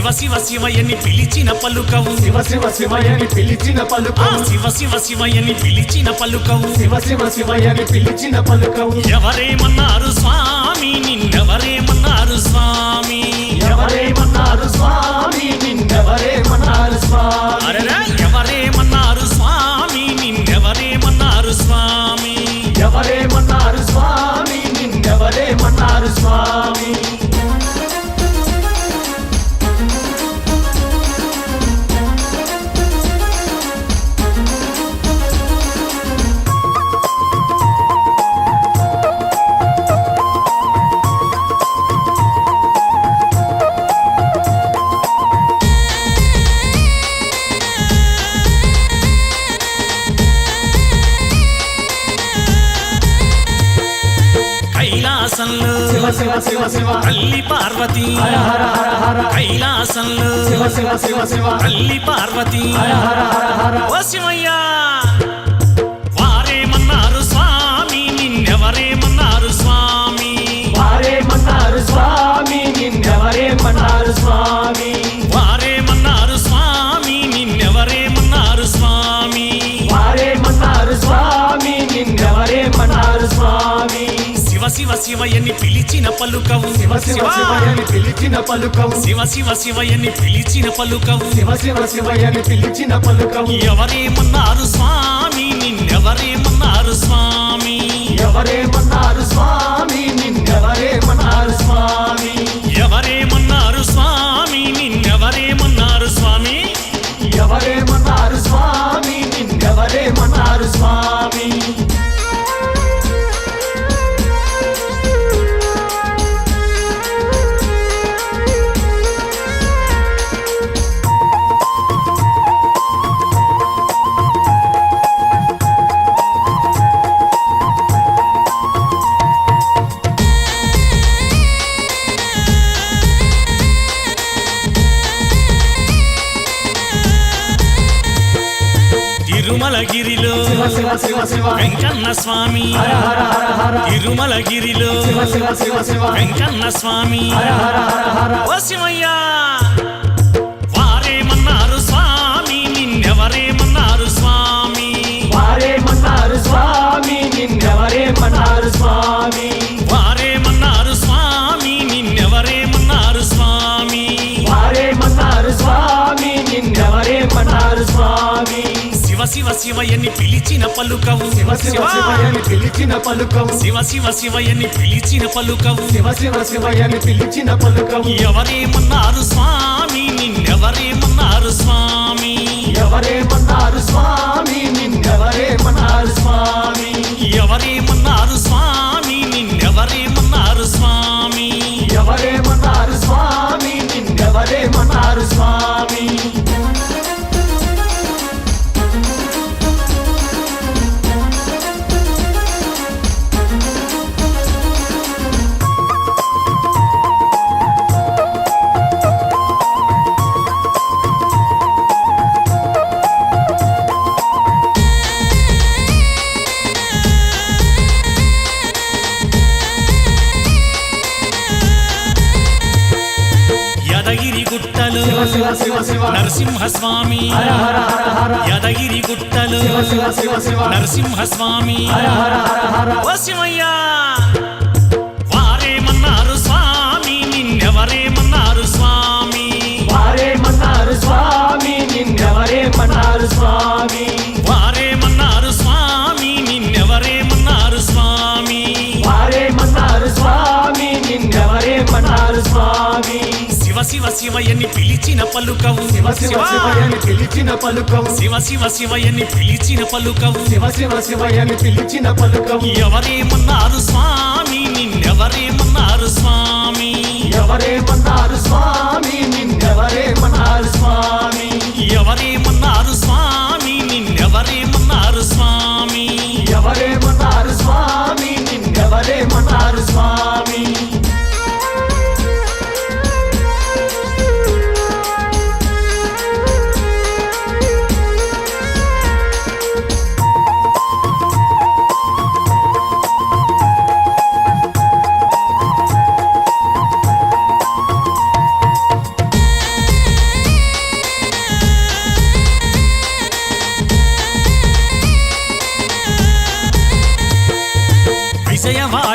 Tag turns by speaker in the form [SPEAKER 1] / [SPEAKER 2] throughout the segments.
[SPEAKER 1] శివ శివ శివయ్యని పిలిచిన పలుకవు.
[SPEAKER 2] శివ శివ శివయని పిలిచిన పలుకవు.
[SPEAKER 1] శివ శివ శివయ్యని పిలిచిన పలుకవు.
[SPEAKER 2] శివ శివ శివయని పిలిచిన పలుకవు.
[SPEAKER 1] ఎవరేమన్నారు స్వామి? నిన్నెవరేమన్నారు స్వామి?
[SPEAKER 2] ఎవరేమన్నారు స్వామి? నిన్నెవరేమన్నారు స్వామి?
[SPEAKER 1] ఎవరేమన్నారు స్వామి?
[SPEAKER 2] శివ శివ శివ శివ.
[SPEAKER 1] తల్లి పార్వతి
[SPEAKER 2] హర హర హర హర.
[SPEAKER 1] కైలాసంలో.
[SPEAKER 2] శివ శివ శివ శివ.
[SPEAKER 1] తల్లి పార్వతి
[SPEAKER 2] హర హర హర హర.
[SPEAKER 1] ఓ శివయ్యా. శివ శివ శివయ్యని పిలిచిన పలుకవు.
[SPEAKER 2] శివ శివ శివయని పిలిచిన పలుకవు.
[SPEAKER 1] శివ శివ శివయ్యని పిలిచిన పలుకవు.
[SPEAKER 2] శివ శివ శివయని పిలిచిన పలుకవు.
[SPEAKER 1] ఎవరేమన్నారు స్వామి? నిన్నెవరేమన్నారు స్వామి?
[SPEAKER 2] ఎవరేమన్నారు స్వామి? నిన్నెవరేమన్నారు స్వామి?
[SPEAKER 1] ఎవరేమన్నారు స్వామి? నిన్నెవరేమన్నారు స్వామి?
[SPEAKER 2] ఎవరేమన్నారు స్వామి?
[SPEAKER 1] వెంకన్న స్వామి
[SPEAKER 2] శివ శివ
[SPEAKER 1] వెంకన్న స్వామి ఓ శివయ్యా. శివ శివ శివయ్యని పిలిచిన పలుకవు.
[SPEAKER 2] శివ శివ శివయని పిలిచిన పలుకవు.
[SPEAKER 1] శివ శివ శివయ్యని పిలిచిన పలుకవు.
[SPEAKER 2] శివ శివ శివయని పిలిచిన పలుకవు.
[SPEAKER 1] ఎవరేమన్నారు స్వామి? నరసింహస్వామి యదగిరి గుట్టలు నరసింహస్వామి. ఓ శివయ్యా. వారేమన్నారు స్వామి నిన్నెవరేమన్నారు స్వామి.
[SPEAKER 2] వారేమన్నారు స్వామి నిన్నెవరేమన్నారు స్వామి.
[SPEAKER 1] వారేమన్నారు స్వామి నిన్నెవరేమన్నారు స్వామి.
[SPEAKER 2] వారేమన్నారు స్వామి నిన్నెవరేమన్నారు స్వామి.
[SPEAKER 1] శివ శివ శివయ్యని పిలిచిన పలుకవు.
[SPEAKER 2] శివ శివ శివయని పిలిచిన పలుకవు.
[SPEAKER 1] శివ శివ శివయ్యని పిలిచిన పలుకవు.
[SPEAKER 2] శివ శివ శివయని పిలిచిన పలుకవు.
[SPEAKER 1] ఎవరేమన్నారు స్వామి? నిన్నెవరేమన్నారు స్వామి?
[SPEAKER 2] ఎవరేమన్నారు స్వామి? నిన్నెవరేమన్నారు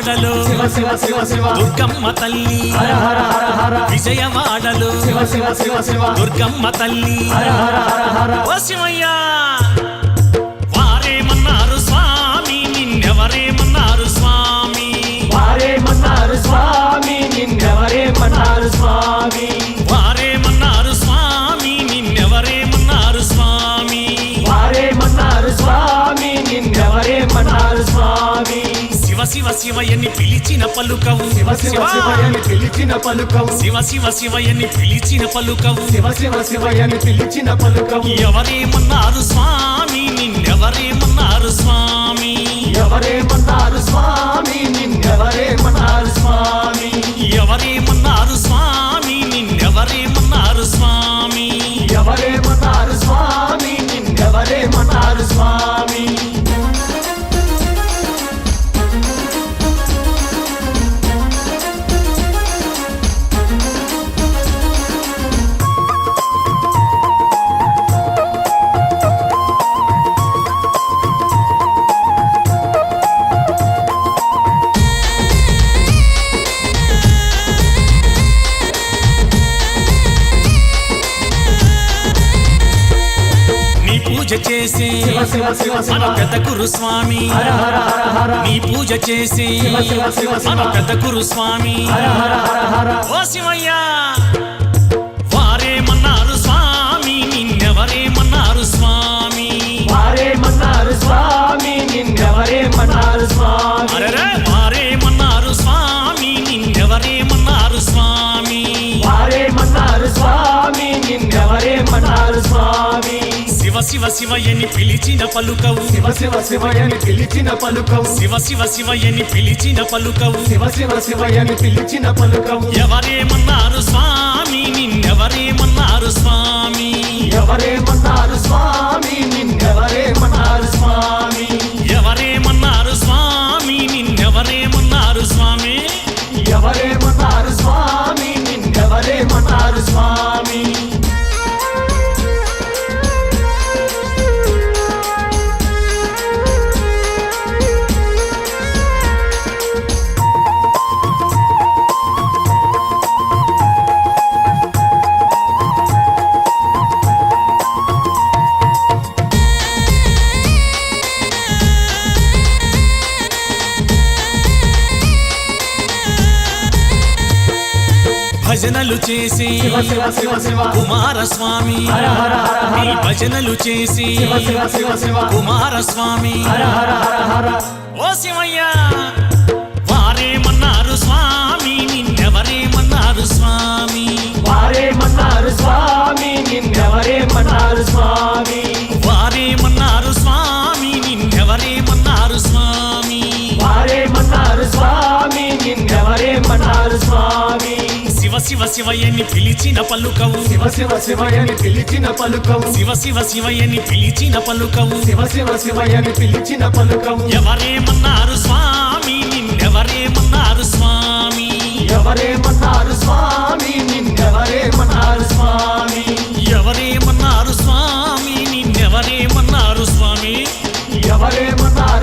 [SPEAKER 2] విజయవాడలో
[SPEAKER 1] దుర్గమ్మ తల్లి. విజయవాడలో. దుర్గమ్మ తల్లి. శివయ్యా. శివ శివయ్యని పిలిచిన పలుకవు.
[SPEAKER 2] శివ శివ శివయని పిలిచిన పలుకవు.
[SPEAKER 1] శివ శివ శివయ్యని పిలిచిన పలుకవు.
[SPEAKER 2] శివ శివ శివయని పిలిచిన పలుకవు.
[SPEAKER 1] ఎవరేమన్నారు స్వామి నిన్నెవరేమన్నారు స్వామి?
[SPEAKER 2] ఎవరేమన్నారు స్వామి నిన్నెవరేమన్నారు స్వామి?
[SPEAKER 1] ఎవరేమన్నారు మన పెద్ద గురు స్వామి.
[SPEAKER 2] హర హర హర హర.
[SPEAKER 1] నీ పూజ చేసి మన పెద్ద గురు స్వామి.
[SPEAKER 2] హర హర హర హర.
[SPEAKER 1] ఓ శివయ్య వారేమన్నారు స్వామి నిన్నెవరేమన్నారు స్వామి?
[SPEAKER 2] వారేమన్నారు స్వామి నిన్నెవరేమన్నారు స్వామి?
[SPEAKER 1] శివ శివ శివయ్యని పిలిచిన పలుకవు.
[SPEAKER 2] శివ శివ శివయని పిలిచిన పలుకవు.
[SPEAKER 1] శివ శివ శివయ్యని పిలిచిన పలుకవు.
[SPEAKER 2] శివ శివ శివయని పిలిచిన పలుకవు.
[SPEAKER 1] ఎవరేమన్నారు స్వామి నిన్నెవరేమన్నారు స్వామి?
[SPEAKER 2] ఎవరేమన్నారు స్వామి నిన్నెవరేమన్నారు స్వామి?
[SPEAKER 1] ఎవరేమన్నారు స్వామి నిన్నెవరేమన్నారు స్వామి?
[SPEAKER 2] ఎవరేమన్నారు స్వామి నిన్నెవరేమన్నారు స్వామి?
[SPEAKER 1] భజనలు చేసి కుమారస్వామి. నీ భజనలు చేసి కుమారస్వామి. ఓ శివయ్య వారేమన్నారు స్వామి? నిన్నెవరేమన్నారు స్వామి?
[SPEAKER 2] వారేమన్నారు స్వామి? నిన్నెవరేమన్నారు స్వామి?
[SPEAKER 1] శివ శివ శివయ్యని పిలిచిన పలుకవు.
[SPEAKER 2] శివ శివ శివయని పిలిచిన పలుకవు.
[SPEAKER 1] శివ శివ శివయ్యని పిలిచిన పలుకవు.
[SPEAKER 2] శివ శివ శివయని పిలిచిన పలుకవు.
[SPEAKER 1] ఎవరేమన్నారు స్వామి? నిన్నెవరేమన్నారు స్వామి?
[SPEAKER 2] ఎవరేమన్నారు స్వామి? నిన్నెవరేమన్నారు స్వామి?
[SPEAKER 1] ఎవరేమన్నారు స్వామి? నిన్నెవరేమన్నారు స్వామి?
[SPEAKER 2] ఎవరేమన్నారు